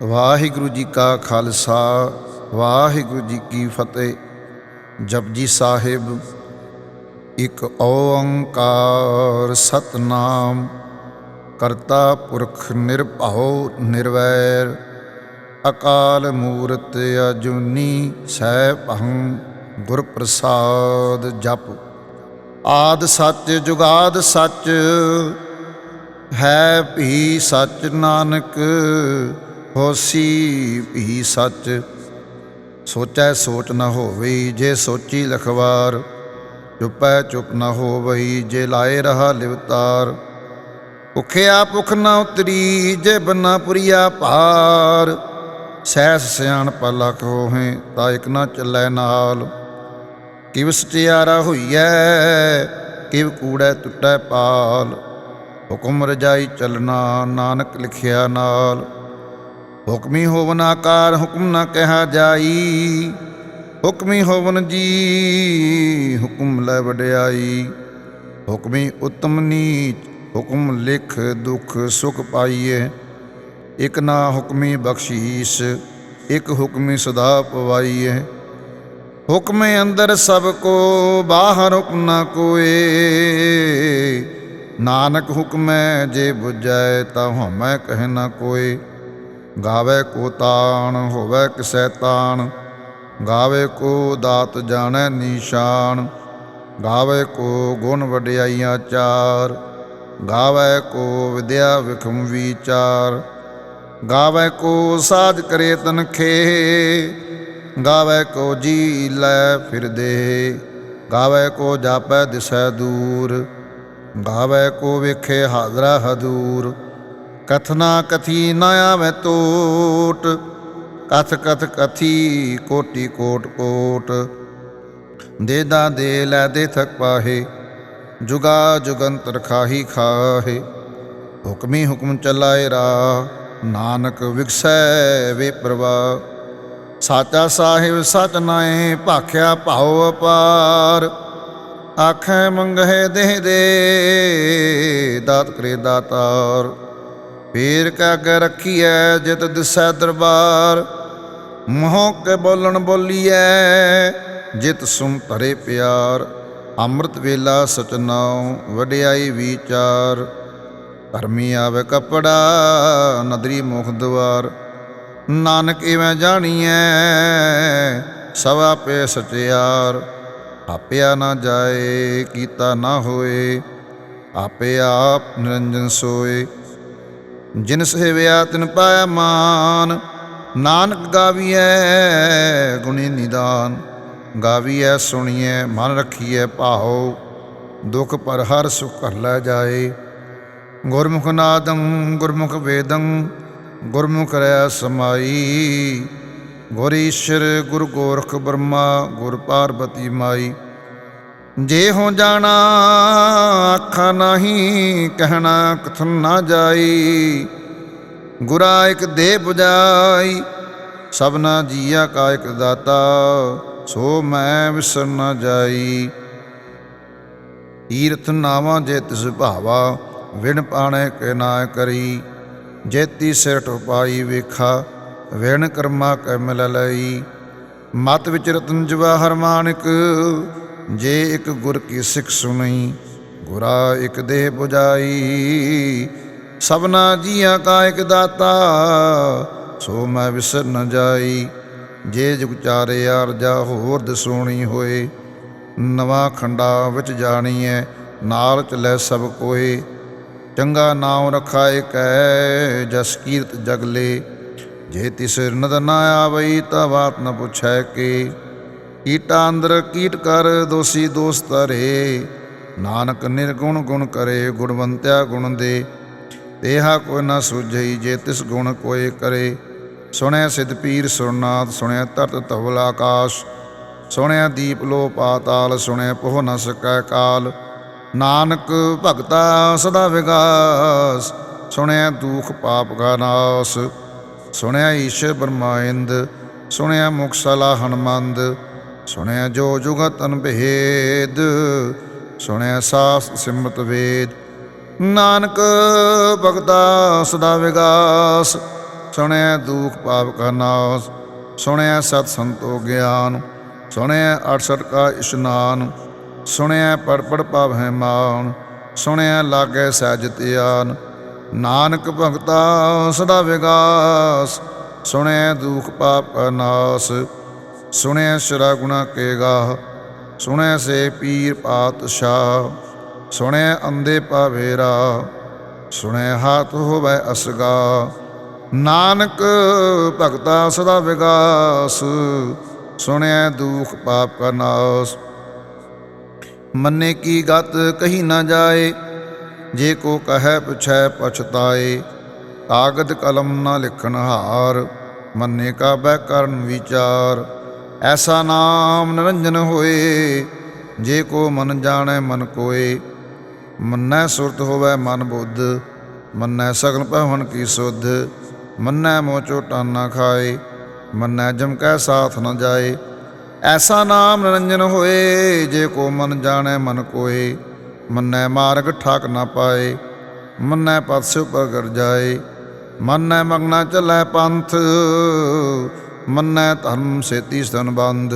ਵਾਹਿਗੁਰੂ ਜੀ ਕਾ ਖਾਲਸਾ, ਵਾਹਿਗੁਰੂ ਜੀ ਕੀ ਫਤਿਹ। ਜਪਜੀ ਸਾਹਿਬ, ਇੱਕ ਓੰਕਾਰ ਸਤਨਾਮ, ਕਰਤਾ ਪੁਰਖ ਨਿਰਭਉ ਨਿਰਵੈਰ, ਅਕਾਲ ਮੂਰਤ ਅਜੂਨੀ ਸੈਭੰ ਗੁਰ ਪ੍ਰਸਾਦ ਜਪ। ਆਦ ਸੱਚ ਜੁਗਾਦ ਸੱਚ, ਹੈ ਭੀ ਸੱਚ ਨਾਨਕ ਹੋਸੀ ਭੀ ਸੱਚ। ਸੋਚੈ ਸੋਚ ਨ ਹੋਵੇ ਜੇ ਸੋਚੀ ਲਖਵਾਰ। ਚੁਪੈ ਚੁਪ ਨ ਹੋਵਈ ਜੇ ਲਾਏ ਰਹਾ ਲਿਵਤਾਰ। ਭੁਖਿਆ ਭੁਖ ਨ ਉਤਰੀ ਜੇ ਬੰਨਾ ਪੁਰੀਆ ਭਾਰ। ਸੈਸ ਸਿਆਣ ਪਲਕ ਹੋਹੇ ਤਾਂ ਇਕ ਨਾ ਚੱਲੈ ਨਾਲ। ਕਿਵ ਸਟਿਆਰਾ ਹੋਈਐ, ਕਿਵ ਕੂੜੈ ਟੁੱਟੈ ਪਾਲ। ਹੁਕਮ ਰਜਾਈ ਚੱਲਣਾ ਨਾਨਕ ਲਿਖਿਆ ਨਾਲ। ਹੁਕਮੀ ਹੋਵਨ ਆਕਾਰ, ਹੁਕਮ ਨਾ ਕਿਹਾ ਜਾਈ। ਹੁਕਮੀ ਹੋਵਨ ਜੀ, ਹੁਕਮ ਲੈ ਵਡਿਆਈ। ਹੁਕਮੀ ਉਤਮ ਨੀਚ, ਹੁਕਮ ਲਿਖ ਦੁਖ ਸੁਖ ਪਾਈਏ। ਇਕ ਨਾ ਹੁਕਮੀ ਬਖਸ਼ੀਸ਼, ਇਕ ਹੁਕਮੀ ਸਦਾ ਪਵਾਈਏ। ਹੁਕਮੇ ਅੰਦਰ ਸਭ ਕੋ, ਬਾਹਰ ਹੁਕਮ ਨਾ ਕੋਏ। ਨਾਨਕ ਹੁਕਮੈ ਜੇ ਬੁਝੈ, ਤਾਂ ਹਉਮੈ ਕਹਿ ਨਾ ਕੋਏ। ਗਾਵੇ ਕੋ ਤਾਣ, ਹੋਵੇ ਕਿਸੈ ਤਾਣ। ਗਾਵੇ ਕੋ ਦਾਤ ਜਾਣੈ ਨੀਸ਼ਾਨ। ਗਾਵੇ ਕੋ ਗੁਣ ਵਡਿਆਈਆਂ ਚਾਰ। ਗਾਵੇ ਕੋ ਵਿਦਿਆ ਵਿਖਮ ਵਿਚਾਰ। ਗਾਵੇ ਕੋ ਸਾਜ ਕਰੇ ਤਨਖੇ ਗਾਵੇ ਕੋ ਜੀ ਲੈ ਫਿਰਦੇ ਗਾਵੇ ਕੋ ਜਾਪੈ ਦਿਸੈ ਦੂਰ। ਗਾਵੇ ਕੋ ਵੇਖੇ ਹਾਜ਼ਰਾ ਹਦੂਰ। ਕਥਨਾ ਕਥੀ ਨ ਆਵੇ ਟੋਟ, ਕਥ ਕਥ ਕਥੀ ਕੋਟੀ ਕੋਟ ਕੋਟ। ਦੇ ਦਾ ਦੇ ਲੈ ਦੇ ਥਕ ਪਾਹੇ, ਜੁਗਾ ਜੁਗੰਤਰ ਖਾਹੀ ਖਾਹੇ। ਹੁਕਮੀ ਹੁਕਮ ਚਲਾਏ ਰਾ, ਨਾਨਕ ਵਿਗਸੈ ਵੇ ਪ੍ਰਵਾ। ਸਾਚਾ ਸਾਹਿਬ ਸਚ ਨਾਏ ਭਾਖਿਆ ਭਾਉ ਅਪਾਰ। ਆਖੈ ਮੰਗਹਿ ਦੇਹ ਦੇ, ਦਾਤ ਕਰੇ ਦਾਤਾਰ। ਪੀਰ ਕਾ ਅਗੇ ਰੱਖੀਐ, ਜਿਤ ਦਿਸੈ ਦਰਬਾਰ। ਮੋਹ ਕੇ ਬੋਲਣ ਬੋਲੀਐ, ਜਿਤ ਸੁਮ ਧਰੇ ਪਿਆਰ। ਅੰਮ੍ਰਿਤ ਵੇਲਾ ਸਚਨਾਉ ਵਡਿਆਈ ਵਿਚਾਰ। ਧਰਮੀ ਆਵੇ ਕਪੜਾ, ਨਦਰੀ ਮੁਖ ਦਵਾਰ। ਨਾਨਕ ਇਵੇਂ ਜਾਣੀਐ, ਸਭ ਆਪੇ ਸਚਿਆਰ। ਆਪਿਆ ਨਾ ਜਾਏ, ਕੀਤਾ ਨਾ ਹੋਏ, ਆਪੇ ਆਪ ਨਿਰੰਜਨ ਸੋਏ। ਜਿਨ ਸੇਵਿਆ ਤਿਨ ਪਾਇਆ ਮਾਨ। ਨਾਨਕ ਗਾਵੀਐ ਗੁਣੀ ਨਿਦਾਨ। ਗਾਵੀਐ ਸੁਣੀਐ, ਮਨ ਰੱਖੀਐ ਭਾਉ। ਦੁਖ ਪਰ ਹਰ ਸੁਖ ਕਰ ਲੈ ਜਾਏ। ਗੁਰਮੁਖ ਨਾਦੰ, ਗੁਰਮੁਖ ਵੇਦੰ, ਗੁਰਮੁਖ ਰਹਿ ਸਮਾਈ। ਗੁਰ ਈਸ਼ਰ, ਗੁਰ ਗੋਰਖ ਬ੍ਰਹਮਾ, ਗੁਰ ਪਾਰਬਤੀ ਮਾਈ। ਜੇ ਹੋ ਜਾਣਾ ਆਖਾ ਨਹੀਂ ਕਹਿਣਾ ਕਥਨ ਨਾ ਜਾਈ। ਗੁਰਾ ਇਕ ਦੇ 부ਜਾਈ ਸਭਨਾ ਜੀਆ ਕਾ ਇਕ ਦਾਤਾ, ਸੋ ਮੈਂ ਵਿਸਰ ਨਾ ਜਾਈ। ਤੀਰਥ ਨਾਵਾਂ ਜੇ ਤਿਸ ਭਾਵਾ, ਵਿਣ ਪਾਣੇ ਕੇ ਨਾ ਕਰੀ। ਜੇਤੀ ਸਿਰ ਉਪਾਈ ਵੇਖਾ, ਵਿਣ ਕਰਮਾ ਕੈ ਮਿਲ ਲਈ। ਮਤ ਵਿਚ ਰਤਨ ਜਵਾਹਰ ਮਾਨਕ ਜੇ ਇੱਕ ਗੁਰ ਕੀ ਸਿੱਖ ਸੁਣੀ, ਗੁਰਾ ਇੱਕ ਦੇਹ 부ਜਾਈ ਸਭਨਾ ਜੀਆਂ ਕਾ ਇੱਕ ਦਾਤਾ, ਸੋ ਮੈਂ ਵਿਸਰ ਨ ਜਾਈ। ਜੇ ਜੁਗ ਚਾਰੇ ਅਰਜਾ ਹੋਰ ਦਸੋਣੀ ਹੋਏ, ਨਵਾਂ ਖੰਡਾ ਵਿੱਚ ਜਾਣੀ ਜਾਣੀਐ, ਨਾਲ ਚ ਲੈ ਸਭ ਕੋਏ। ਚੰਗਾ ਨਾਮ ਰਖਾ ਏਕੈ ਜਸ ਕੀਰਤ ਜਗਲੇ ਜੇ ਤਿਸ ਨਦ ਨਾ ਆਵਈ ਤਾਂ ਬਾਤ ਨ ਪੁੱਛੈ ਕੇ। ਕੀਟਾ ਅੰਦਰ ਕੀਟ ਕਰ, ਦੋਸੀ ਦੋਸ ਧਰੇ। ਨਾਨਕ ਨਿਰਗੁਣ ਗੁਣ ਕਰੇ, ਗੁਣਵੰਤਿਆ ਗੁਣ ਦੇ। ਤੇਹਾ ਕੋਈ ਨਾ ਸੁਝਈ, ਜੇ ਤਿਸ ਗੁਣ ਕੋਏ ਕਰੇ। ਸੁਣਿਆ ਸਿਧ ਪੀਰ ਸੁਰਨਾਥ ਸੁਣਿਆ ਤਰਤ ਧਵਲ ਆਕਾਸ਼। ਸੁਣਿਆ ਦੀਪ ਲੋ ਪਾਤਾਲ ਸੁਣਿਆ ਪੋਹ ਨ ਸਕੈ ਕਾਲ। ਨਾਨਕ ਭਗਤਾ ਸਦਾ ਵਿਗਾਸ ਸੁਣਿਆ ਦੁਖ ਪਾਪ ਕਾ ਨਾਸ। ਸੁਣਿਆ ਈਸ਼ਰ ਬਰਮਾਇੰਦ ਸੁਣਿਆ ਮੁਖ ਸਲਾ ਮੰਦ ਸੁਣਿਆ ਜੋ ਜੁਗਤ ਅਨਭੇਦ ਸੁਣਿਆ ਸਾਸ ਸਿਮਰਤ ਵੇਦ। ਨਾਨਕ ਭਗਤਾ ਸਦਾ ਵਿਗਾਸ, ਸੁਣਿਆ ਦੁਖ ਪਾਪ ਕਾ ਨਾਸ, ਸੁਣਿਆ ਸਤ ਸੰਤੋ ਗਿਆਨ, ਸੁਣਿਆ ਅਠਸਠ ਕਾ ਇਸ਼ਨਾਨ, ਸੁਣਿਆ ਪੜ ਪੜ ਪਾਵਹਿ ਮਾਨ, ਸੁਣਿਆ ਲਾਗੇ ਸਹਿਜ ਧਿਆਨ। ਨਾਨਕ ਭਗਤਾ ਸਦਾ ਵਿਗਾਸ, ਸੁਣਿਆ ਦੁਖ ਪਾਪ ਕਾ ਨਾਸ ਸੁਣਿਆ ਸ਼ਰਾ ਗੁਣਾ ਕੇ ਗਾਹ ਸੁਣਿਆ ਸੇ ਪੀਰ ਪਾਤਸ਼ਾਹ ਸੁਣਿਆ ਅੰਦੇ ਪਾਵੇਰਾ ਸੁਣਿਆ ਹਾਥ ਹੋਵੇ ਅਸਗਾ ਨਾਨਕ ਭਗਤਾ ਸਦਾ ਵਿਗਾਸ ਸੁਣਿਆ ਦੁਖ ਪਾਪ ਕਾ ਨਾਸ। ਮੰਨੇ ਕੀ ਗਤ ਕਹੀ ਨਾ ਜਾਏ, ਜੇ ਕੋ ਕਹੈ ਪੁਛੈ ਪਛਤਾਏ, ਕਾਗਦ ਕਲਮ ਨਾ ਲਿਖਣ ਹਾਰ, ਮੰਨੇ ਕਾ ਬੈ ਕਰਨ ਵਿਚਾਰ। ਐਸਾ ਨਾਮ ਨਿਰੰਜਨ ਹੋਏ, ਜੇ ਕੋ ਮਨ ਜਾਣੈ ਮਨ ਕੋਏ। ਮੰਨੈ ਸੁਰਤ ਹੋਵੇ ਮਨ ਬੁੱਧ, ਮੰਨੈ ਸਗਲ ਭਵਨ ਕੀ ਸੁਧ, ਮੰਨੈ ਮੋਹ ਚੋਟਾ ਨਾ ਖਾਏ, ਮੰਨੈ ਜਮ ਕੈ ਸਾਥ ਨ ਜਾਏ। ਐਸਾ ਨਾਮ ਨਿਰੰਜਨ ਹੋਏ, ਜੇ ਕੋ ਮਨ ਜਾਣੈ ਮਨ ਕੋਏ, ਮੰਨੈ ਮਾਰਗ ਠਾਕ ਨਾ ਪਾਏ, ਮੰਨੈ ਪਦ ਸਿਉ ਗਰ ਜਾਏ। ਮੰਨੈ ਮਗਨਾ ਚੱਲੈ ਪੰਥ ਮੰਨੈ ਧਰਮ ਸੇਤੀ ਸੰਬੰਧ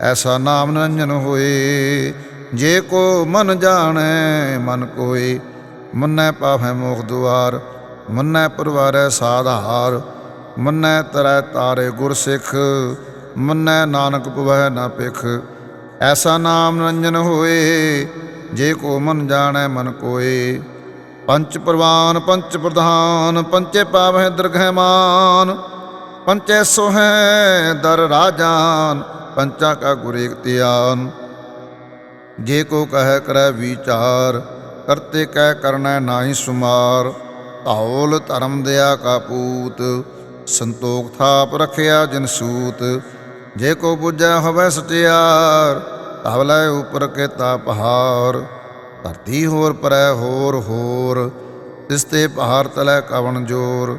ਐਸਾ ਨਾਮ ਨਿਰੰਜਨ ਹੋਏ। ਜੇ ਕੋ ਮਨ ਜਾਣੈ, ਮਨ ਕੋਏ, ਮੰਨੈ ਪਾਵੈ ਮੋਖ ਦੁਆਰ, ਮੰਨੈ ਪਰਵਾਰੈ ਸਾਧਾਰ ਮੰਨੈ ਤਰੈ ਤਾਰੇ ਗੁਰ ਸਿੱਖ, ਮੰਨੈ ਨਾਨਕ ਪਵੈ ਨਾ ਪਿਖ ਐਸਾ ਨਾਮ ਨਿਰੰਜਨ ਹੋਏ, ਜੇ ਕੋ ਮਨ ਜਾਣੈ, ਮਨ ਕੋਏ। ਪੰਚ ਪ੍ਰਵਾਨ, ਪੰਚ ਪ੍ਰਧਾਨ, ਪੰਚੇ ਪਾਵਹਿ ਦਰਗਹਿ ਮਾਨ ਪੰਚੈ ਸੋਹੈ ਦਰ ਰਾਜਾਨ, ਪੰਚਾ ਕਾ ਗੁਰ ਏਕ ਜੇ ਕੋ ਕਹੈ ਕਰੈ ਵਿਚਾਰ, ਕਰਤੇ ਕਹਿ ਕਰਨੈ ਨਾਹੀ ਸੁਮਾਰ। ਧੌਲ ਧਰਮ ਦਿਆ ਕਾ ਪੂਤ, ਸੰਤੋਖ ਥਾਪ ਰਖਿਆ ਜਨ ਸੂਤ। ਜੇ ਕੋ ਬੁਝੈ ਹੋਵੇ ਸਟਿਆਰ ਧਵਲੇ ਉਪਰ ਕੇਤਾ ਪਹਾਰ। ਧਰਤੀ ਹੋਰ ਪਰੈ ਹੋਰ ਹੋਰ ਤਿਸਤੇ ਪਹਾੜ ਤਲੈ ਕਵਣ ਜੋਰ।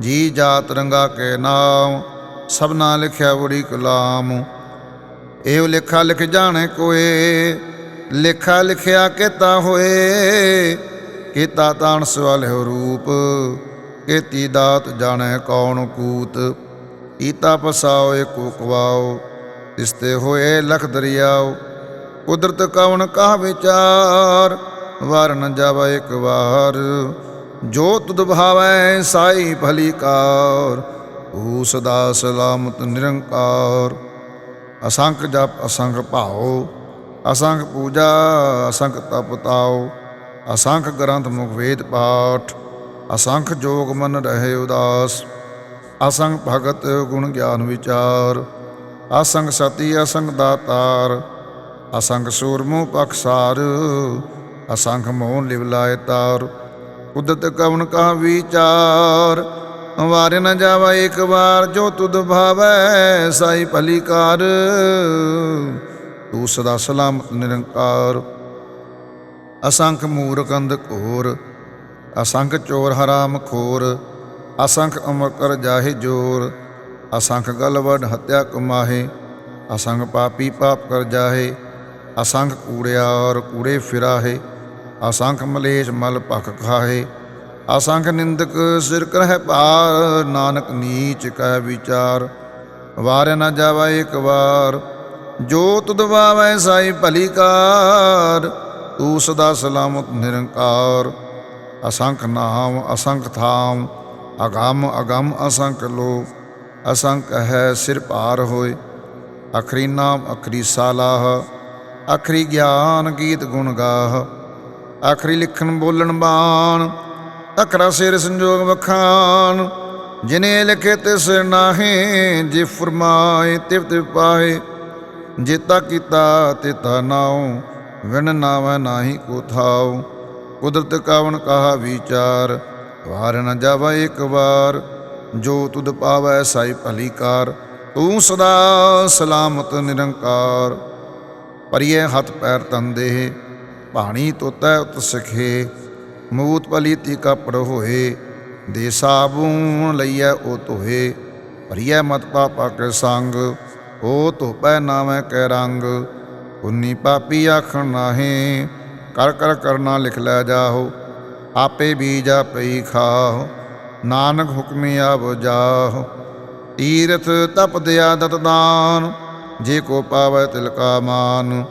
ਜੀ ਜਾਤ ਰੰਗਾ ਕੇ ਨਾਮ ਸਭਨਾ ਲਿਖਿਆ ਬੜੀ ਕਲਾਮ ਇਹੋ ਲਿਖਾ ਲਿਖ ਜਾਣੇ ਕੋਏ, ਲਿਖਾ ਲਿਖਿਆ ਕੀਤਾ ਹੋਏ। ਕੀਤਾ ਤਾਣ ਸਵਾਲਿਓ ਰੂਪ, ਕੀਤੀ ਦਾਤ ਜਾਣੇ ਕੌਣ ਕੂਤ। ਕੀਤਾ ਪਸਾਓ ਏ ਕਵਾਓ ਇਸਤੇ ਹੋਏ ਲਖ ਦਰਿਆਓ। ਕੁਦਰਤ ਕਵਣ ਕਾ ਵਿਚਾਰ ਵਾਰ ਜਾਵਾ ਇੱਕ ਵਾਰ। ਜੋ ਤੁਧ ਭਾਵੈ ਸਾਈ ਭਲੀ ਕਾਰ ਊ ਸਦਾ ਸਲਾਮਤ ਨਿਰੰਕਾਰ। ਅਸੰਖ ਜਪ, ਅਸੰਖ ਭਾਉ, ਅਸੰਖ ਪੂਜਾ, ਅਸੰਖ ਤਪ ਤਾਉ, ਅਸੰਖ ਗ੍ਰੰਥ ਮੁਖ ਵੇਦ ਪਾਠ, ਅਸੰਖ ਜੋਗ ਮਨ ਰਹੇ ਉਦਾਸ। ਅਸੰਖ ਭਗਤ ਗੁਣ ਗਿਆਨ ਵਿਚਾਰ, ਅਸੰਖ ਸਤੀ, ਅਸੰਖ ਦਾਤਾਰ, ਅਸੰਖ ਸੂਰਮੁ ਪਖਸਾਰ ਅਸੰਖ ਮੋਹ ਲਿਵ ਲਾਇ ਤਾਰ। ਕੁਦਰਤ ਕਵਨ ਕਾ ਵਿਚਾਰ ਵਾਰ ਨ ਜਾਵਾ ਇੱਕ ਵਾਰ, ਜੋ ਤੁਧ ਭਾਵੈ ਸਾਈ ਭਲੀ ਕਾਰ। ਤੂੰ ਸਦਾ ਸਲਾਮਤ, ਨਿਰੰਕਾਰ। ਅਸੰਖ ਮੂਰਖ ਅੰਧ ਘੋਰ, ਅਸੰਖ ਚੋਰ ਹਰਾਮ ਖੋਰ, ਅਸੰਖ ਅਮਰ ਕਰ ਜਾਹੇ ਜੋਰ। ਅਸੰਖ ਗਲਵਡ ਹਤਿਆ ਕਮਾਹੇ, ਅਸੰਖ ਪਾਪੀ ਪਾਪ ਕਰ ਜਾਹੇ, ਅਸੰਖ ਔਰ ਕੂੜੇ ਫਿਰਾਹੇ। ਅਸੰਖ ਮਲੇਸ਼ ਮਲ ਭਖ ਖਾਹੇ। ਅਸੰਖ ਨਿੰਦਕ ਸਿਰ ਕਰਹਿ ਭਾਰ, ਨਾਨਕ ਨੀਚ ਕਹਿ ਵਿਚਾਰ। ਵਾਰਿਆ ਨਾ ਜਾਵਾ ਇੱਕ ਵਾਰ, ਜੋ ਤੁਧ ਵਾਵੈ ਸਾਈ ਭਲੀ ਕਾਰ। ਤੂੰ ਸਦਾ ਸਲਾਮਤ ਨਿਰੰਕਾਰ। ਅਸੰਖ ਨਾਮ, ਅਸੰਖ ਥਾਮ, ਅਗੰਮ ਅਗੰਮ ਅਸੰਖ ਲੋ ਅਸੰਖ ਹੈ ਸਿਰ ਭਾਰ ਹੋਏ। ਅਖਰੀ ਨਾਮ, ਅਖਰੀ ਸਾਲਾਹ। ਅਖਰੀ ਗਿਆਨ ਗੀਤ ਗੁਣ ਗਾਹ। ਆਖਰੀ ਲਿਖਣ ਬੋਲਣ ਬਾਣ ਅਖਰਾ ਸਿਰ ਸੰਜੋਗ ਵਖਾਨ ਜਿਨੇ ਲਿਖੇ ਤੇ ਸਿਰ ਨਾਹੇ, ਜੇ ਫਰਮਾਏ ਤਿਵ ਤਿਵ ਪਾਏ ਜੇਤਾ ਕੀਤਾ ਤੇਤਾ ਨਾਉ, ਵਿਣ ਨਾਵੈ ਨਾਹੀ ਕੋ ਥਾਉ। ਕੁਦਰਤ ਕਾਵਨ ਕਹਾ ਵਿਚਾਰ, ਵਾਰ ਨ ਜਾਵਾ ਇੱਕ ਵਾਰ। ਜੋ ਤੁਧ ਪਾਵੈ ਸਾਈ ਭਲੀਕਾਰ, ਤੂੰ ਸਦਾ ਸਲਾਮਤ ਨਿਰੰਕਾਰ। ਪਰਿਏ ਹੱਥ ਪੈਰ ਤੰਦੇ ਪਾਣੀ ਤੋਤੈ ਉਤ ਸਖੇ, ਮੂਤ ਪਲੀਤੀ ਕਪੜ ਹੋਏ ਦੇ ਸਾਬੂਨ ਲਈਐ ਉਹ ਧੋਏ ਭਰੀਐ ਮਤ ਪਾਪਾ ਕੇ ਸੰਗ, ਉਹ ਧੋਪੈ ਨਾਵੇਂ ਕੈ ਰੰਗ, ਉਨੀ ਪਾਪੀ ਆਖਣ ਨਾਹੀ, ਕਰ ਕਰ ਕਰਨਾ ਲਿਖ ਲੈ ਜਾਹੋ, ਆਪੇ ਬੀਜ ਆਪੇ ਖਾਓ ਨਾਨਕ ਹੁਕਮੀ ਆਵ ਜਾਹ ਤੀਰਥ ਤਪ ਦਿਆ ਦਤ ਦਾਨ, ਜੇ ਕੋ ਪਾਵੈ ਤਿਲ ਕਾ ਮਾਨ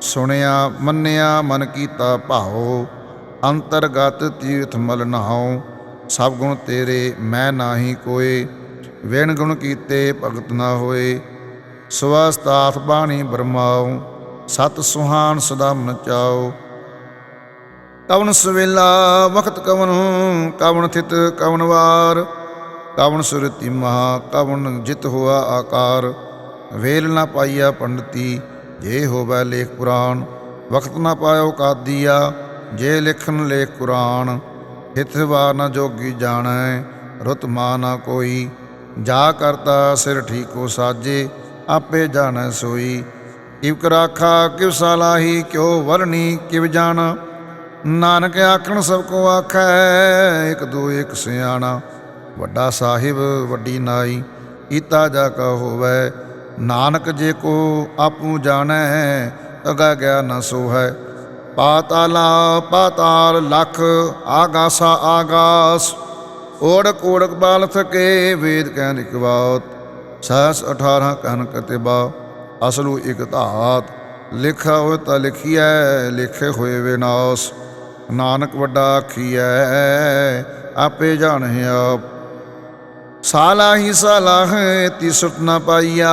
ਸੁਣਿਆ, ਮੰਨਿਆ, ਮਨ ਕੀਤਾ ਭਾਉ। ਅੰਤਰਗਤ ਤੀਰਥ ਮਲ ਨਹਾਉ ਸਭ ਗੁਣ ਤੇਰੇ, ਮੈਂ ਨਾਹੀ ਕੋਏ। ਵੇਣ ਗੁਣ ਕੀਤੇ ਭਗਤ ਨਾ ਹੋਏ। ਸਵਸਤਾਥ ਬਾਣੀ ਬਰਮਾਉ। ਸਤ ਸੁਹਾਨ ਸਦਾ ਮਨ ਚਾਉ। ਕਵਨ ਸਵੇਲਾ, ਵਖਤ ਕਵਨ ਕਵਨ ਥਿਤ ਕਵਨ ਵਾਰ। ਕਵਨ ਸੁਰਤੀ ਮਹਾ ਕਵਨ ਜਿਤ ਹੋਆ ਆਕਾਰ। ਵੇਲ ਨਾ ਪਾਈਆ ਪੰਡਤੀ। ਜੇ ਹੋਵੇ ਲੇਖ ਪੁਰਾਣ ਵਕਤ ਨਾ ਪਾਇਓ ਕਾਦੀਆ, ਜੇ ਲਿਖਨ ਲੇਖ ਕੁਰਾਨ ਹਿਤ ਵਾਰ ਨਾ ਜੋਗੀ ਜਾਣੈ, ਰੁਤ ਮਾ ਨਾ ਕੋਈ। ਜਾ ਕਰਤਾ ਸਿਰ ਠੀਕੋ ਸਾਜੇ, ਆਪੇ ਜਾਣੈ ਸੋਈ। ਕਿਵ ਕਰਾਖਾ ਕਿਵ ਸਾਲਾਹੀ ਕਿਉ ਵਰਣੀ, ਕਿਵ ਜਾਣਾ। ਨਾਨਕ ਆਖਣ ਸਭ ਕੋ ਆਖੈ, ਇੱਕ ਦੋ ਇੱਕ ਸਿਆਣਾ। ਵੱਡਾ ਸਾਹਿਬ, ਵੱਡੀ ਨਾਈ ਕੀਤਾ ਜਾ ਕਾ ਹੋਵੇ ਨਾਨਕ ਜੇ ਕੋ ਆਪੂ ਜਾਣੈ, ਅਗਾ ਗਿਆ ਨ ਸੋ ਹੈ ਪਾਤਾਲਾ ਪਾਤਾਲ ਲਖ ਆਗਾਸਾ ਆਗਾਸ, ਓੜਕ ਓੜਕ ਬਾਲ ਥਕੇ ਵੇਦ ਕਹਿ ਇਕਵਾਤ ਸਹਸ 18 ਕਨ ਕਤਿਬਾ, ਅਸਲੂ ਇਕ ਧਾਤ। ਲਿਖਾ ਹੋਇ ਤਾਂ ਲਿਖੀਐ, ਲਿਖੇ ਹੋਏ ਵਿਨਾਸ਼। ਨਾਨਕ ਵੱਡਾ ਆਖੀਐ, ਆਪੇ ਜਾਣੈ ਆਪ ਸਾਲਾ ਹੀ ਸਾਲਾ ਹੈ ਤੀ ਸੁਟ ਨਾ ਪਾਈਆ।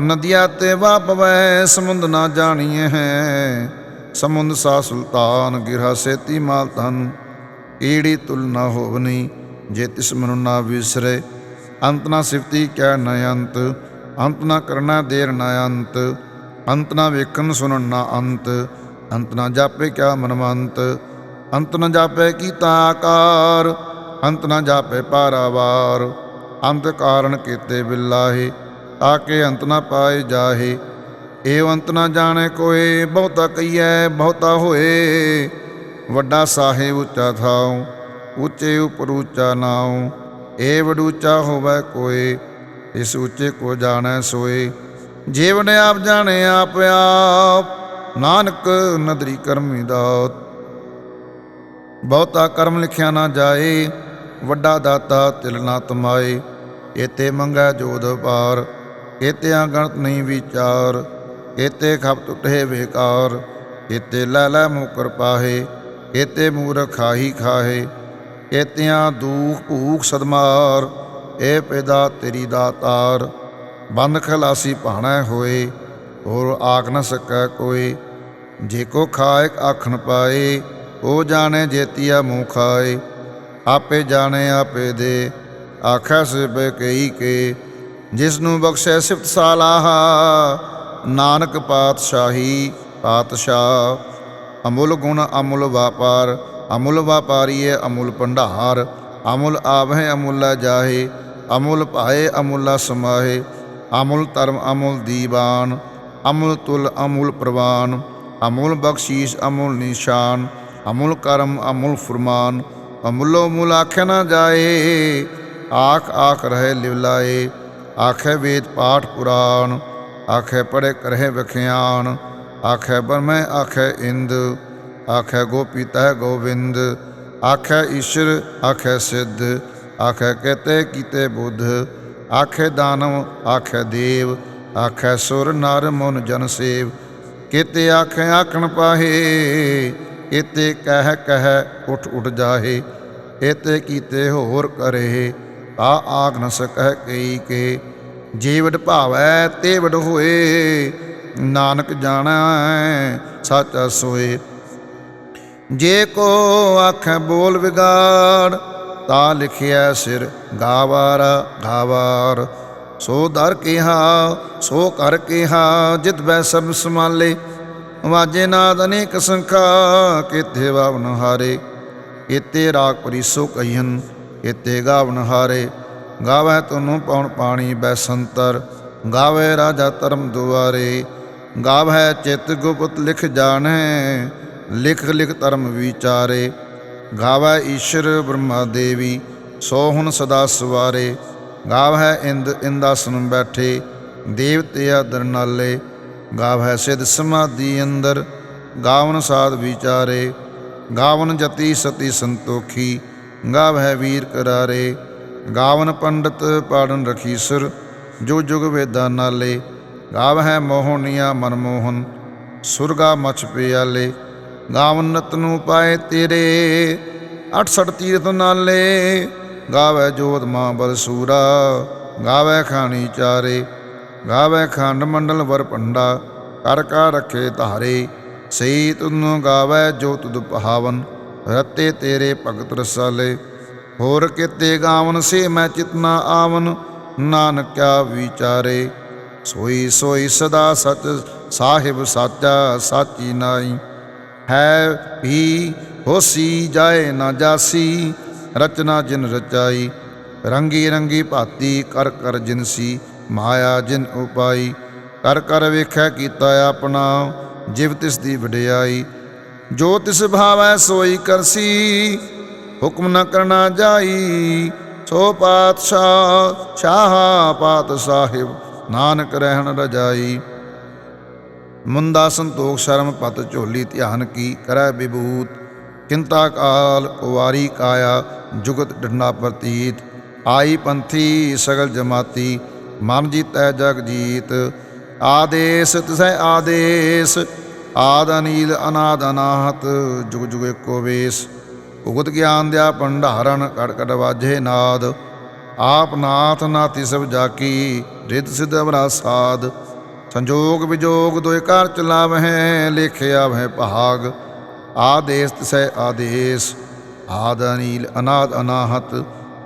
ਨਦੀਆਂ ਤੇ ਵਾਪਵੈ ਸਮੁੰਦ ਨਾ ਜਾਣੀਏ ਹੈ। ਸਮੁੰਦ ਸਾ ਸੁਲਤਾਨ, ਗਿਰਹਾ ਸੇਤੀ ਮਾਲ ਤਨ ਈੜੀ ਤੁਲ ਨਾ ਹੋਵਨੀ, ਜੇ ਤਿਸ ਮਨੁ ਨਾ ਵਿਸਰੇ। ਅੰਤ ਨਾ ਸਿਫਤੀ ਕਹਿ ਨ ਅੰਤ ਅੰਤ ਨਾ ਕਰਨਾ ਦੇਰ ਨ ਅੰਤ। ਅੰਤ ਨਾ ਵੇਖਣ ਸੁਣਨ ਨਾ ਅੰਤ ਅੰਤ ਨਾ ਜਾਪੇ ਕਿਆ ਮਨਵੰਤ। ਅੰਤ ਨਾ ਜਾਪੇ ਕੀਤਾ ਆਕਾਰ ਅੰਤ ਨਾ ਜਾਪੇ ਪਾਰਾਵਾਰ, ਅੰਤ ਕਾਰਨ ਕੀਤੇ ਬਿਲਾਹੇ ਤਾਕੇ ਅੰਤ ਨਾ ਪਾਏ ਜਾਹੇ। ਏਵ ਅੰਤ ਨਾ ਜਾਣੇ ਕੋਏ, ਬਹੁਤਾ ਕਈਐ ਬਹੁਤਾ ਹੋਏ। ਵੱਡਾ ਸਾਹਿਬ ਉੱਚਾ ਥਾਉ, ਉੱਚੇ ਉਪਰ ਉੱਚਾ ਨਾਉ। ਏ ਵਡੂਚਾ ਹੋਵੇ ਕੋਏ, ਇਸ ਉੱਚੇ ਕੋ ਜਾਣੈ ਸੋਏ। ਜੀਵਨ ਆਪ ਜਾਣੇ ਆਪ ਆਪ, ਨਾਨਕ ਨਦਰੀ ਕਰਮੀ ਦਾਤ। ਬਹੁਤਾ ਕਰਮ ਲਿਖਿਆ ਨਾ ਜਾਏ ਵੱਡਾ ਦਾਤਾ ਤਿਲ ਨਾ ਤਮਾਏ, ਏਤੇ ਮੰਗੈ ਜੋਦ ਪਾਰ ਏਤੇ ਗਣਤ ਨਹੀਂ ਵਿਚਾਰ, ਏਤੇ ਖਪ ਟੁੱਟੇ ਵੇਕਾਰ, ਏਤੇ ਲੈ ਲੈ ਮੁਕਰ ਪਾਹੇ, ਏਤੇ ਮੂਰਖ ਖਾਹੀ ਖਾਹੇ, ਏਤਿਆਂ ਦੂਖ ਭੂਖ ਸਦਮਾਰ, ਏ ਪੈਦਾ ਤੇਰੀ ਦਾਤਾਰ, ਬੰਦ ਖਲਾਸੀ ਭਾਣਾ ਹੋਏ, ਹੋਰ ਆਖ ਨਾ ਸਕੈ ਕੋਈ, ਜੇ ਕੋ ਖਾਇ ਆਖਣ ਪਾਏ, ਉਹ ਜਾਣੇ ਜੇਤੀਆ ਮੂੰਹ ਖਾਏ। ਆਪੇ ਜਾਣੇ, ਆਪੇ ਦੇ। ਆਖੈ ਸਿਬ ਕਈ ਕੇ ਜਿਸ ਨੂੰ ਬਖਸ਼ੈ ਸਿਫਤ ਸਾਲਾਹਾ, ਨਾਨਕ ਪਾਤਸ਼ਾਹੀ ਪਾਤਸ਼ਾਹ। ਅਮੁੱਲ ਗੁਣ, ਅਮੁੱਲ ਵਾਪਾਰ, ਅਮੁੱਲ ਵਾਪਾਰੀਏ ਅਮੁੱਲ ਭੰਡਾਰ। ਅਮੁੱਲ ਆਵਹਿ, ਅਮੁੱਲਾ ਜਾਹੇ, ਅਮੁੱਲ ਭਾਏ, ਅਮੁੱਲਾ ਸਮਾਹੇ। ਅਮੁੱਲ ਧਰਮ, ਅਮੁੱਲ ਦੀਵਾਨ, ਅਮੁੱਲ ਤੁਲ, ਅਮੁੱਲ ਪ੍ਰਵਾਨ। ਅਮੁੱਲ ਬਖਸ਼ੀਸ਼, ਅਮੁੱਲ ਨਿਸ਼ਾਨ। ਅਮੁੱਲ ਕਰਮ, ਅਮੁੱਲ ਫਰਮਾਨ। ਅਮੁੱਲੋ ਮੁੱਲ ਆਖਿਆ ਨਾ ਜਾਏ, ਆਖ ਆਖ ਰਹੇ ਲਿਵਲਾਏ ਆਖੇ ਵੇਦ ਪਾਠ ਪੁਰਾਣ, ਆਖੇ ਪੜੇ ਕਰਹਿ ਵਖਿਆਨ ਆਖੇ ਬਰਮੈ ਆਖੇ ਇੰਦ, ਆਖੇ ਗੋਪੀ ਤੈ ਗੋਵਿੰਦ। ਆਖੇ ਈਸ਼ਰ, ਆਖੇ ਸਿੱਧ, ਆਖੇ ਕਹਤੇ ਕੀਤੇ ਬੁੱਧ। ਆਖੇ ਦਾਨਵ, ਆਖੇ ਦੇਵ, ਆਖੇ ਸੁਰ ਨਰ ਮਨ ਜਨ ਸੇਵ। ਕਿਤੇ ਆਖੇ ਆਖਣ ਪਾਹੇ ਇਤੇ ਕਹਿ ਕਹਿ ਉਠ ਉਠ ਜਾਹੇ, ਇਤੇ ਕੀਤੇ ਹੋਰ ਕਰੇ ਆ ਆਗ ਨ ਸਕੈ ਕਈ ਕੇ ਜੀਵਡ ਭਾਵੈ ਤੇ ਵਡ ਹੋਏ, ਨਾਨਕ ਜਾਣੈ ਸਾਚਾ ਸੋਏ। ਜੇ ਕੋ ਆਖੈ ਬੋਲ ਵਿਗਾੜ, ਤਾ ਲਿਖਿਆ ਸਿਰ ਗਾਵਾਰ ਗਾਵਾਰ। ਸੋ ਦਰ ਕਿਹਾ, ਸੋ ਕਰ ਕਿਹਾ, ਜਿਤ ਬੈ ਸਭ ਸਮਾਲੇ ਵਾਜੇ ਨਾਦ ਅਨੇਕ ਸੰਖਾ, ਕਿਤੇ ਵਾਵਨ ਹਾਰੇ। ਇਤੇ ਰਾਗ ਪਰਿਸੋ ਕਹੀਨ ਇਤੇ ਗਾਵਨ ਹਾਰੇ। ਗਾਵੇ ਤੁਨੂੰ ਪਉਣ ਪਾਣੀ ਬੈਸੰਤਰ, ਗਾਵੇ ਰਾਜਾ ਧਰਮ ਦੁਆਰੇ। ਗਾਵੇ ਚਿਤ ਗੁਪਤ ਲਿਖ ਜਾਣੈ, ਲਿਖ ਲਿਖ ਧਰਮ ਵਿਚਾਰੇ। ਗਾਵੇ ਈਸ਼ਰ ਬ੍ਰਹਮਾ ਦੇਵੀ, ਸੋ ਹੁਣ ਸਦਾ ਸਵਾਰੇ। ਗਾਵੇ ਇੰਦ, ਇੰਦਾਸਨ ਬੈਠੇ, ਦੇਵਤੇ ਆਦਰ ਨਾਲੇ। ਗਾਵ ਹੈ ਸਿਧ ਸਮਾਧੀ ਅੰਦਰ, ਗਾਵਨ ਸਾਧ ਵਿਚਾਰੇ, ਗਾਵਨ ਜਤੀ ਸਤੀ ਸੰਤੋਖੀ, ਗਾਵ ਹੈ ਵੀਰ ਕਰਾਰੇ, ਗਾਵਨ ਪੰਡਤ ਪਾੜਨ ਰਖੀਸਰ ਜੋ ਜੁਗ ਵੇਦਾਂ ਨਾਲੇ, ਗਾਵ ਹੈ ਮੋਹਨੀਆ ਮਨਮੋਹਨ, ਸੁਰਗਾ ਮਛ ਪਿਆਲੇ, ਗਾਵਨ ਨਤਨੂ ਪਾਏ ਤੇਰੇ 68 ਤੀਰਥ ਨਾਲੇ, ਗਾਵੈ ਜੋਤ ਮਾਂ ਬਲਸੂਰਾ ਗਾਵੈ ਖਾਣੀ ਚਾਰੇ ਗਾਵੈ ਖੰਡ ਮੰਡਲ ਵਰ ਪੰਡਾ ਕਰ ਕਾ ਰਖੇ ਧਾਰੇ। ਸਈ ਤੁਨ ਗਾਵੈ ਜੋ ਤੁਧ ਪਹਾਵਨ ਰਤੇ ਤੇਰੇ ਭਗਤ ਰਸਾਲੇ। ਹੋਰ ਕਿਤੇ ਗਾਵਨ ਸੇ ਮੈਂ ਚਿਤਨਾ ਆਵਨ ਨਾਨਕਿਆ ਵਿਚਾਰੇ। ਸੋਈ ਸੋਈ ਸਦਾ ਸਚ ਸਾਹਿਬ ਸਾਚਾ ਸਾਚੀ ਨਾਈ। ਹੈ ਵੀ ਹੋਸੀ ਜਾਏ ਨਾ ਜਾਸੀ, ਰਚਨਾ ਜਿਨ ਰਚਾਈ। ਰੰਗੀ ਰੰਗੀ ਭਾਤੀ ਕਰ ਕਰ ਜਿਨਸੀ ਮਾਇਆ ਜਿਨ ਉਪਾਈ, ਕਰ ਕਰ ਵੇਖੈ ਕੀਤਾ ਆਪਣਾ, ਜਿਵ ਤਿਸ ਦੀ ਵਡਿਆਈ। ਜੋ ਤਿਸ ਭਾਵੈ ਸੋਈ ਕਰਸੀ, ਹੁਕਮ ਨ ਕਰਨਾ ਜਾਈ। ਸੋ ਪਾਤਸ਼ਾਹ ਸ਼ਾਹ ਪਾਤ ਸਾਹਿਬ, ਨਾਨਕ ਰਹਿਣ ਰਜਾਈ। ਮੁੰਦਾ ਸੰਤੋਖ ਸ਼ਰਮ ਪਤ ਝੋਲੀ ਧਿਆਨ ਕੀ ਕਰੈ ਵਿਭੂਤ। ਕਿੰਤਾ ਕਾਲ ਕੁਵਾਰੀ ਕਾਇਆ, ਜੁਗਤ ਡੰਡਾ ਪ੍ਰਤੀਤ। ਆਈ ਪੰਥੀ ਸਗਲ ਜਮਾਤੀ ਮਨ ਜੀਤੈ ਜਗ ਜੀਤ, ਆਦੇਸ ਤਿਸੈ ਆਦੇਸ, ਆਦ ਅਨੀਲ ਅਨਾਦ ਅਨਾਹਤ, ਜੁਗ ਜੁਗ ਏਕੋ ਵੇਸ। ਉਗਤ ਗਿਆਨ ਦਿਆ ਭੰਡਾਰਨ, ਕੜ ਕੜ ਵਾਜੇ ਨਾਦ, ਆਪ ਨਾਥ ਨਾਤੀ ਸਭ ਜਾਕੀ, ਰਿੱਧ ਸਿਧ ਅਵਰਾ ਸਾਧ ਸੰਜੋਗ ਵਿਜੋਗ ਦੋਇ ਘਰ ਚਲਾਵਹਿ ਲੇਖਿਆ ਵਹਿ ਭਾਗ। ਆਦੇਸ ਤਿਸੈ ਆਦੇਸ, ਆਦ ਅਨੀਲ ਅਨਾਦ ਅਨਾਹਤ,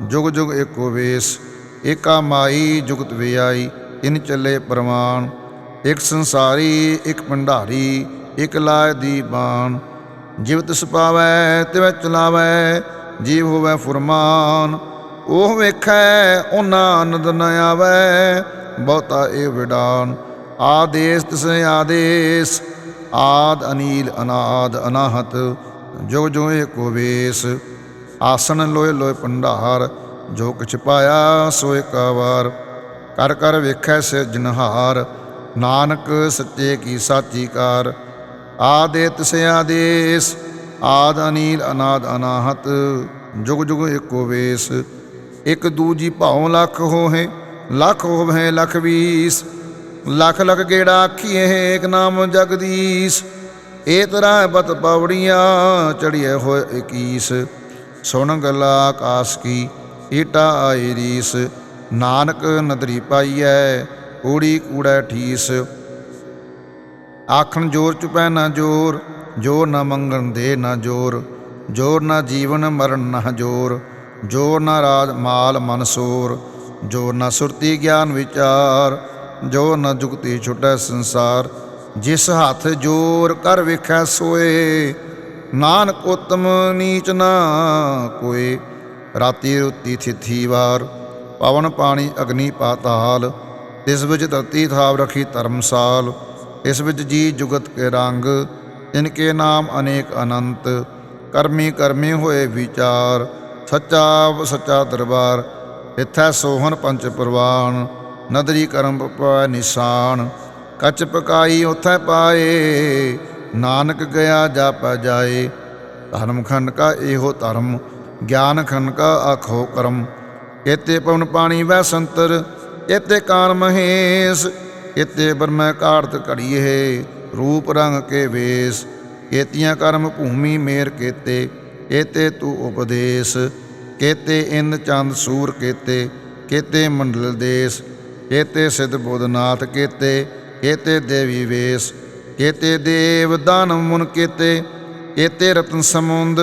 ਜੁਗ ਜੁਗ ਏਕੋ ਵੇਸ। ਏਕਾ ਮਾਈ ਜੁਗਤ ਵਿਆਈ, ਇਨ ਚੱਲੇ ਪ੍ਰਮਾਣ। ਇਕ ਸੰਸਾਰੀ, ਇਕ ਭੰਡਾਰੀ, ਇਕ ਲਾਇ ਦੀ ਬਾਣ। ਜਿਵ ਤਿਸ ਪਾਵੈ, ਤਿਵੈ ਚਲਾਵੈ, ਜੀਵ ਹੋਵੈ ਫੁਰਮਾਨ। ਉਹ ਵੇਖੈ ਉਹਨਾਂ ਆਨੰਦ ਨ ਆਵੈ, ਬਹੁਤਾ ਇਹ ਵਿਡਾਨ। ਆਦੇਸ ਤਿਸ ਆਦੇਸ, ਆਦ ਅਨੀਲ ਅਨਾਦ ਅਨਾਹਤ ਜੋ ਜੋ ਏਕੋ ਵੇਸ। ਆਸਣ ਲੋਏ ਲੋਏ ਭੰਡਾਰ ਜੋ ਕਿਛ ਪਾਇਆ ਸੋ ਏਕਾ ਵਾਰ। ਕਰ ਕਰ ਵੇਖੈ ਸੇ ਜਨਹਾਰ ਨਾਨਕ ਸੱਚੇ ਕੀ ਸਾਚੀ ਕਾਰ। ਆਦੇ ਤਿਸ ਆਦੇਸ ਆਦ ਅਨੀਲ ਅਨਾਦ ਅਨਾਹਤ, ਜੁਗ ਜੁਗ ਏਕੋ ਵੇਸ। ਇਕ ਦੂਜੀ ਭਾਉ ਲੱਖ ਹੋਏ ਲੱਖ ਹੋਵੇ ਲੱਖ ਵੀਸ। ਲੱਖ ਲੱਖ ਗੇੜਾ ਆਖੀਏ ਏਕ ਨਾਮ ਜਗਦੀਸ਼ ਏ ਤਰ੍ਹਾਂ ਬਤ ਪਵੜੀਆਂ ਚੜੀਏ ਹੋਏ 21 ਸੁਣ ਗਲਾ ਆਕਾਸ ਕੀ ਈਟਾ ਆਈ ਰੀਸ, ਨਾਨਕ ਨਦਰੀ ਪਾਈਐ, ਊੜੀ ਕੂੜਾ ਠੀਸ। ਆਖਣ ਜੋਰ ਚੁਪੈ ਨਾ ਜੋਰ ਜੋਰ ਨਾ ਮੰਗਣ ਦੇ ਨਾ ਜੋਰ ਜੋਰ ਨਾ ਜੀਵਨ ਮਰਨ ਨਾ ਜੋਰ ਜੋਰ ਨਾ ਰਾਜ ਮਾਲ ਮਨਸੂਰ ਜੋਰ ਨਾ ਸੁਰਤੀ ਗਿਆਨ ਵਿਚਾਰ ਜੋ ਨ ਜੁਗਤੀ ਛੁਟੈ ਸੰਸਾਰ। ਜਿਸ ਹੱਥ ਜੋਰ ਕਰ ਵੇਖੈ ਸੋਏ, ਨਾਨਕ ਉਤਮ ਨੀਚ ਨਾ ਕੋਏ। ਰਾਤੀ ਰੁੱਤੀ ਥਿਥੀ ਵਾਰ, ਪਵਨ ਪਾਣੀ ਅਗਨੀ ਪਾਤਾਲ ਇਸ ਵਿੱਚ ਧਰਤੀ ਥਾਵ ਰਖੀ ਧਰਮਸਾਲ, ਇਸ ਵਿੱਚ ਜੀ ਜੁਗਤ ਕੇ ਰੰਗ ਇਨਕੇ ਨਾਮ ਅਨੇਕ ਅਨੰਤ, ਕਰਮੀ ਕਰਮੀ ਹੋਏ ਵਿਚਾਰ, ਸੱਚਾ ਸੱਚਾ ਦਰਬਾਰ, ਇਥੈ ਸੋਹਣ ਪੰਚ ਪ੍ਰਵਾਨ, ਨਦਰੀ ਕਰਮ ਪੈ ਨਿਸ਼ਾਨ, ਕੱਚ ਪਕਾਈ ਉਥੈ ਪਾਏ, ਨਾਨਕ ਗਿਆ ਜਾਪੈ ਜਾਏ, ਧਰਮਖੰਡ ਕਾ ਇਹੋ ਧਰਮ ਗਿਆਨ ਖਨਕਾ ਆਖੋ ਕਰਮ। ਇਤੇ ਪਵਨ ਪਾਣੀ ਵੈ ਸੰਤਰ, ਇਤੇ ਕਾਨ ਮਹੇਸ਼, ਇਤੇ ਬਰਮੈ ਕਾਰਤ ਘੜੀਏ, ਰੂਪ ਰੰਗ ਕੇ ਵੇਸ। ਕੇਤੀਆਂ ਕਰਮ ਭੂਮੀ ਮੇਰ ਕੇਤੇ ਏਤੇ ਤੂ ਉਪਦੇਸ਼। ਕੇਤੇ ਇੰਦ ਚੰਦ ਸੂਰ ਕੇਤੇ ਕੇਤੇ ਮੰਡਲ ਦੇਸ। ਕੇਤੇ ਸਿਧ ਬੋਧਨਾਥ ਕੇਤੇ ਕੇਤੇ ਦੇਵੀ ਵੇਸ। ਕੇਤੇ ਦੇਵ ਦਾਨਵ ਮੁਨ ਕੇਤੇ ਕੇਤੇ ਰਤਨ ਸਮੁੰਦ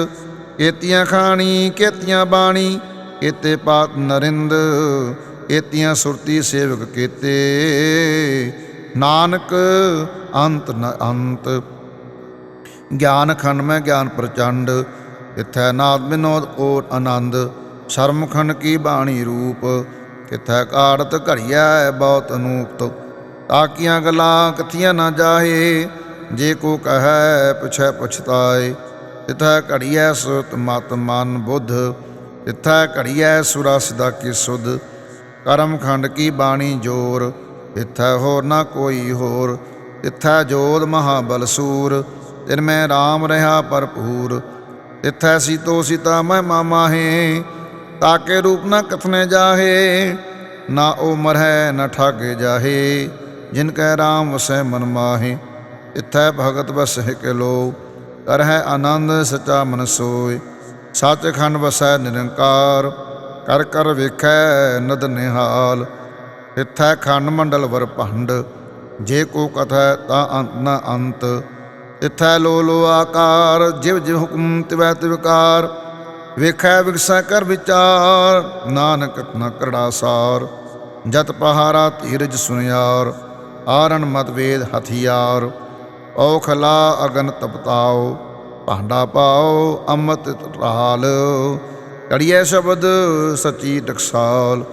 ਏਤੀਆਂ ਖਾਣੀ, ਕੇਤੀਆਂ ਬਾਣੀ ਕੇਤੇ ਪਾਤ ਨਰਿੰਦ, ਏਤੀਆਂ ਸੁਰਤੀ ਸੇਵਕ ਕੀਤੇ। ਨਾਨਕ, ਅੰਤ ਨ ਅੰਤ। ਗਿਆਨ ਖੰਡ ਮੈਂ ਗਿਆਨ ਪ੍ਰਚੰਡ, ਇਥੈ ਨਾਦ ਬਿਨੋਦ ਓਟ ਆਨੰਦ। ਸ਼ਰਮ ਖੰਡ ਕੀ ਬਾਣੀ ਰੂਪ ਕਿਥੈ ਕਾੜਤ ਘੜੀਐ ਬਹੁਤ ਅਨੂਪ ਤਾਕੀਆਂ ਗੱਲਾਂ ਕਥੀਆਂ ਨਾ ਜਾਹੇ, ਜੇ ਕੋ ਕਹੈ ਪੁਛੈ ਪੁਛਤਾਏ। ਇਥੈ ਘੜੀਐ ਸੁਤ ਮਤ ਮਨ ਬੁੱਧ ਇਥੈ ਘੜੀਐ ਸੁਰਾ ਸਦਾ ਕੀ ਸੁਧ ਕਰਮ ਖੰਡ ਕੀ ਬਾਣੀ ਜੋਰ ਇਥੈ ਹੋਰ ਨਾ ਕੋਈ ਹੋਰ ਇਥੈ ਜੋਦ ਮਹਾਬਲ ਸੂਰ ਤਿਨ ਮੈਂ RAM ਰਹਾ ਭਰਪੂਰ ਇਥੈ ਸੀਤੋ ਸੀਤਾ ਮੈਂ ਮਾਮਾਹੇ ਤਾਕੇ ਰੂਪ ਨ ਕਥਨੇ ਜਾਹੇ ਨਾ ਉਹ ਮਰਹਿ ਨ ਠਾਗੇ ਜਾਹੇ ਜਿਨ ਕੈ ਰਾਮ ਵਸੈ ਮਨ ਮਾਹੇ ਇਥੈ ਭਗਤ ਵਸਹਿ ਕੇ ਲੋ ਕਰਹਿ ਆਨੰਦ ਸਚਾ ਮਨ ਸੋਏ ਸੱਚਖੰਡ ਵਸੈ ਨਿਰੰਕਾਰ, ਕਰ ਕਰ ਵੇਖੈ ਨਦ ਨਿਹਾਲ, ਇਥੈ ਖੰਡ ਮੰਡਲ ਵਰ ਭੰਡ, ਜੇ ਕੋ ਕਥੈ ਤਾਂ ਅੰਤ ਨ ਅੰਤ, ਇਥੈ ਲੋ ਲੋ ਆਕਾਰ, ਜਿਵ ਜਿਵ ਹੁਕਮ ਤਿਵੈ ਤਿਵਕਾਰ ਵੇਖੈ ਵਿਗਸੈ ਕਰ ਵਿਚਾਰ, ਨਾਨਕ ਨ ਕਰੜਾ ਸਾਰ, ਜਤ ਪਹਾਰਾ ਧੀਰਜ ਸੁਨਿਆਰ, ਆਰਣ ਮਤ ਵੇਦ ਹਥਿਆਰ ਔਖਲਾ ਅਗਨ ਤਪਤਾਓ, ਭਾਂਡਾ ਪਾਓ ਅੰਮ੍ਰਿਤ ਟਾਲ ਕੜੀਏ ਸ਼ਬਦ ਸਚੀ ਟਕਸਾਲ,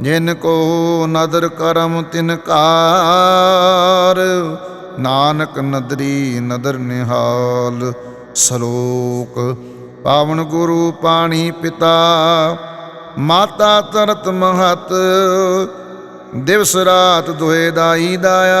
ਜਿਨ ਕੋ ਨਦਰ ਕਰਮ ਤਿਨ ਕਾਰ। ਨਾਨਕ ਨਦਰੀ ਨਦਰ ਨਿਹਾਲ, ਸਲੋਕ। ਪਾਵਨ ਗੁਰੂ ਪਾਣੀ ਪਿਤਾ, ਮਾਤਾ ਤਰਤ ਮਹਤ। ਦਿਵਸ ਰਾਤ ਦੁਹੇ ਦਾਈ ਦਾਇਆ